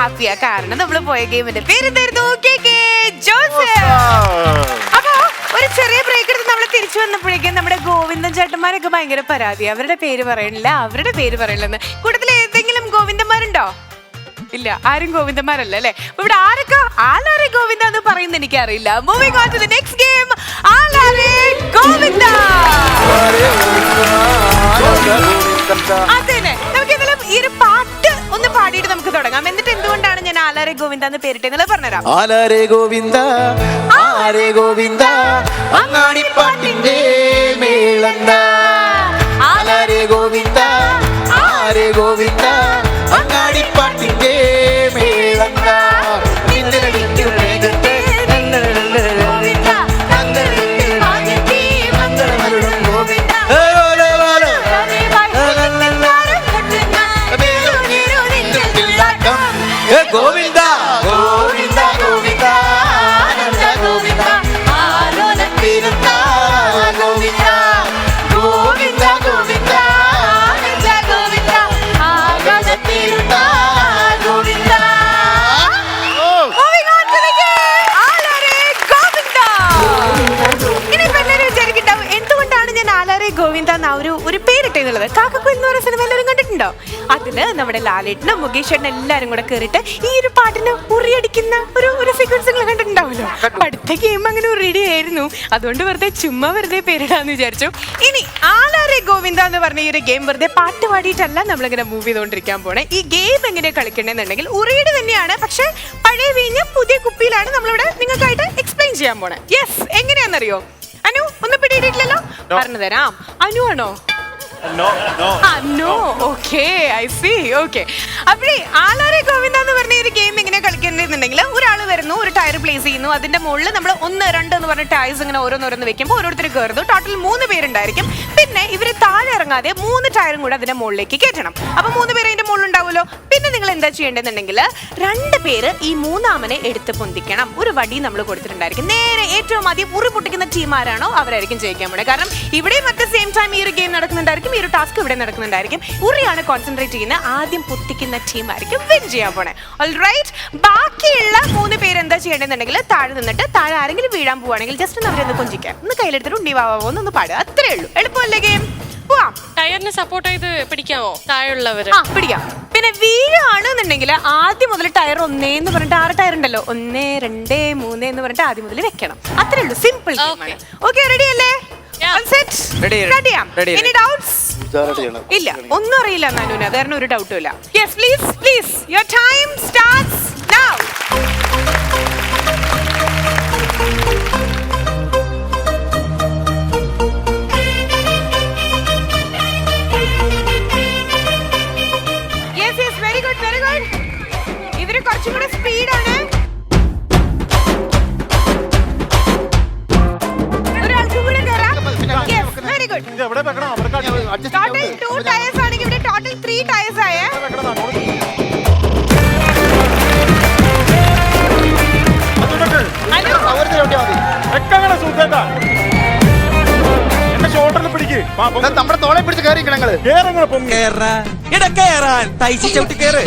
ഹാപ്പിയാ. കാരണം നമ്മൾ പോയ ഗെയിമിന്റെ പേര് എന്തായിരുന്നു KK ജോസഫ്. അപ്പോ ഒരു ചെറിയ ബ്രേക്ക് എടുത്ത് നമ്മൾ തിരിച്ചു വന്നപ്പോഴേക്കും നമ്മുടെ ഗോവിന്ദൻ ചേട്ടന്മാരൊക്കെ ഭയങ്കര പരാതി. അവരുടെ പേര് പറയണില്ല. അവരുടെ പേര് പറയണില്ലെന്ന്. കൂട്ടത്തിൽ ഏതെങ്കിലും ഗോവിന്ദന്മാരുണ്ടോ? ഇല്ല ആരും ഗോവിന്ദന്മാരല്ല അല്ലേ? ഇവിടെ ആരൊക്കെ? ആലാരെ ഗോവിന്ദ എന്ന് പറയുന്നത് എനിക്ക് അറിയില്ല moving on to the next game Aalare Govinda. അതന്നെ നമുക്ക് തുടങ്ങാം. എന്നിട്ട് എന്തുകൊണ്ടാണ് ഞാൻ ആലാരെ ഗോവിന്ദ എന്ന് പേരിട്ടെന്നുള്ളത് പറഞ്ഞുതരാം? ആലാരെ ഗോവിന്ദ ആരേ ഗോവിന്ദ അങ്ങാടിപ്പാട്ടിന്റെ മേളന്ത. ആലാരെ ഗോവിന്ദ ആരേ ഗോവിന്ദ ഗോവിന്ദ എന്ന ഒരു ഒരു പേരിട്ടെന്നുള്ളത് കാക്കക്കു എന്ന് പറയുന്ന സിനിമ എല്ലാവരും കണ്ടിട്ടുണ്ടോ? അതിൽ നമ്മുടെ ലാലേട്ടനും മുകേഷ് ചേട്ടനും എല്ലാരും കൂടെ കേറിട്ട് ഈ ഒരു പാട്ടിന് ഉറിയടിക്കുന്ന ഒരു ഒരു സീക്വൻസ് നിങ്ങൾ കണ്ടിട്ടുണ്ടാവല്ലോ പഠിത്ത അടുത്ത ഗെയിം അങ്ങനെ ഉറിയടി ആയിരുന്നു അതുകൊണ്ട് വെറുതെ ചുമ്മാ വെറുതെ പേരിടാന്ന് വിചാരിച്ചു. ഇനി ആലാരെ ഗോവിന്ദ എന്ന് പറഞ്ഞ ഈ ഒരു ഗെയിം വെറുതെ പാട്ട് പാടിയിട്ടല്ല നമ്മളിങ്ങനെ മൂവ് ചെയ്തുകൊണ്ടിരിക്കാൻ പോണേ. ഈ ഗെയിം എങ്ങനെ കളിക്കണമെന്നുണ്ടെങ്കിൽ ഉറിയടി തന്നെയാണ്. പക്ഷെ പഴയ വീഞ്ഞ് പുതിയ കുപ്പിയിലാണ് നമ്മളിവിടെ നിങ്ങൾക്കായിട്ട് എക്സ്പ്ലെയിൻ ചെയ്യാൻ പോണേ. യെസ് എങ്ങനെയാണെന്നറിയോ? അനു ഒന്ന് പിടിയിട്ടില്ലല്ലോ? പറഞ്ഞു തരാം അനു ആണോ no okay I see okay അപ്പോഴേ ആലാരെ ഗോവിന്ദ എന്ന് പറഞ്ഞ ഒരു ഗെയിം ഇങ്ങനെ കളിക്കുന്നുണ്ടെങ്കിൽ ഒരാൾ വരുന്നു ഒരു ടയർ പ്ലേസ് ചെയ്യുന്നു അതിന്റെ മുകളിൽ നമ്മൾ ഒന്ന് രണ്ട് എന്ന് പറഞ്ഞ ടയർസ് ഇങ്ങനെ ഓരോന്നോരോന്ന് വെക്കുമ്പോൾ ഓരോരുത്തർ കയറുന്നു ടോട്ടൽ മൂന്ന് പേരുണ്ടായിരിക്കും. പിന്നെ ഇവർ താഴെ ഇറങ്ങാതെ മൂന്ന് ടയറും കൂടെ അതിന്റെ മുകളിലേക്ക് കയറ്റണം. അപ്പൊ മൂന്ന് പേര് അതിന്റെ മുകളിൽ ഉണ്ടാവുമല്ലോ. പിന്നെ നിങ്ങൾ എന്താ ചെയ്യേണ്ടതെന്നുണ്ടെങ്കിൽ രണ്ട് പേര് ഈ മൂന്നാമനെ എടുത്ത് പൊന്തിക്കണം. ഒരു വടി നമ്മൾ കൊടുത്തിട്ടുണ്ടായിരിക്കും. നേരെ ഏറ്റവും ആദ്യം ഉറി പൊട്ടിക്കുന്ന ടീം ആരാണോ അവരായിരിക്കും ജയിക്കാൻ പോണേ. കാരണം ഇവിടെ മറ്റേ സെയിം ടൈം ഈ ഒരു ഗെയിം നടക്കുന്നുണ്ടായിരിക്കും. ഈ ഒരു ടാസ്ക് ഇവിടെ നടക്കുന്നുണ്ടായിരിക്കും. ഉറിയാണ് കോൺസെൻട്രേറ്റ് ചെയ്യുന്നത്. ആദ്യം പൊട്ടിക്കുന്ന ടീം ആയിരിക്കും വിൻ ചെയ്യാൻ പോണേ. ഓൾറൈറ്റ് ബാക്കിയുള്ള മൂന്ന് പേര് എന്താ ചെയ്യേണ്ടതെന്നുണ്ടെങ്കിൽ താഴെ നിന്നിട്ട് താഴെ ആരെങ്കിലും വീഴാൻ പോവാണെങ്കിൽ ജസ്റ്റ് ഒന്ന് അവരൊന്ന് കൊഞ്ചിക്കാം. ഒന്ന് കയ്യിലെടുത്തിട്ട് ഉണ്ടി വാവോ എന്നൊന്ന് പാടുക. അത്രേ ഉള്ളൂ. എളുപ്പമല്ലേ ഗെയിം പോവാം. ടയറിനെ സപ്പോർട്ട് ചെയ്ത് പിടിക്കാമോ? താഴെയുള്ളവര്. ആ പിടിക്കാം. പിന്നെ വീഴാണെന്നുണ്ടെങ്കിൽ ആദ്യം മുതൽ ടയർ ഒന്നേ എന്ന് പറഞ്ഞിട്ട് ആറ് ടയർ ഉണ്ടല്ലോ. ഒന്നേ രണ്ട് മൂന്ന് എന്ന് പറഞ്ഞിട്ട് ആദ്യം മുതൽ വെക്കണം. അത്രേ ഉള്ളൂ. സിമ്പിൾ. ഓക്കെ റെഡി അല്ലേ? Yeah. Ready, ready. റെഡിയാം Ready, എനി ready. ഡൗട്ട്സ് ഇല്ല ഒന്നും അറിയില്ല നാനുവിന്. അത് കാരണം ഒരു ഡൗട്ടും ഇല്ല. Yes please please your time starts എന്റെ ഷോൾഡറിൽ പിടിക്ക്. നമ്മുടെ തോളെ പിടിച്ച് കയറി ഞങ്ങൾ. കേറങ്ങനെ ഇട കേറാൻ. തൈസി ചവിട്ടി കേറ്.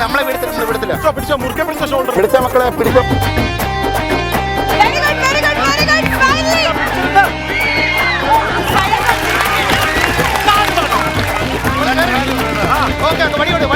നമ്മളെ വിടത്തില്ല നമ്മളെ വിടത്തില്ല പിടിച്ചോ, പിടിച്ചോ, മുറുക്കെ പിടിച്ച ഷോൾഡർ. പിടിച്ച മക്കളെ പിടിച്ചോ. ഓക്കെ വടി കൊടു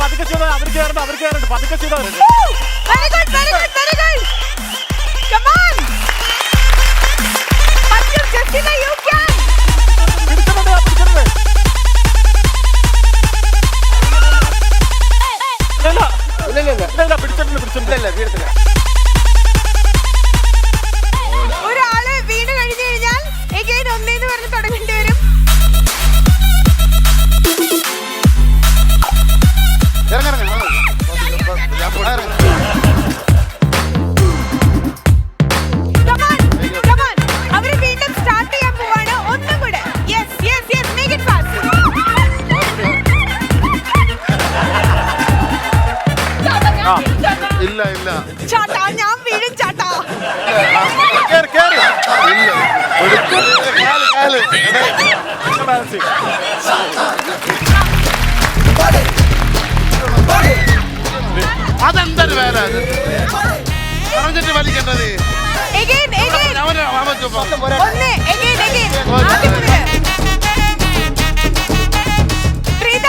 പതുക്കെ ചെയ്തോ അവർ ചേർന്ന് അവർ ചേർന്ന് പതുക്കെ ചെയ്തോ very good very good very good come on പറ്റും ജസ്റ്റിന യു ക്യാൻ പിടിച്ചോ പിടിച്ചോ ഇല്ല, ഇല്ല ഇല്ല. വീഴത്തില്ല ഒരാൾ വീട് കഴിഞ്ഞു കഴിഞ്ഞാൽ എഗൈൻ ഒന്നേന്ന് പറഞ്ഞ് തുടങ്ങേണ്ടി വരും. ഇറങ്ങിറങ്ങി ഞാൻ ഇല്ല ഇല്ല. ചാട്ടാ ഞാൻ വീഴും ചാട്ടാ. കേറ് കേറ്. ഇല്ല. ഒരു കാൽ കാൽ. ചെയ്യ്. അതെന്തൊരു വേല പറഞ്ഞിട്ട് വലിക്കേണ്ടത്? എഗൈൻ എഗൈൻ അവന് അവൻ. ഒന്ന് എഗൈൻ എഗൈൻ ആദ്യം മുതൽ പ്രീത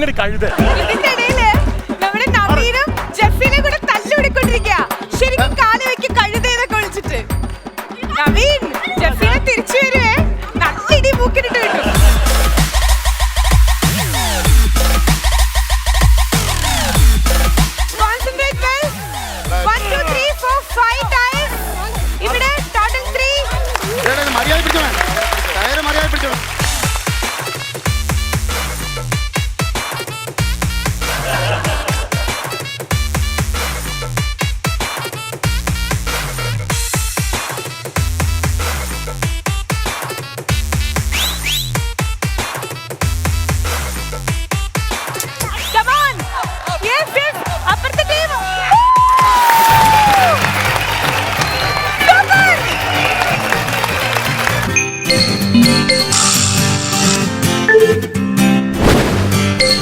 ഷോൾഡറിൽ കഴുത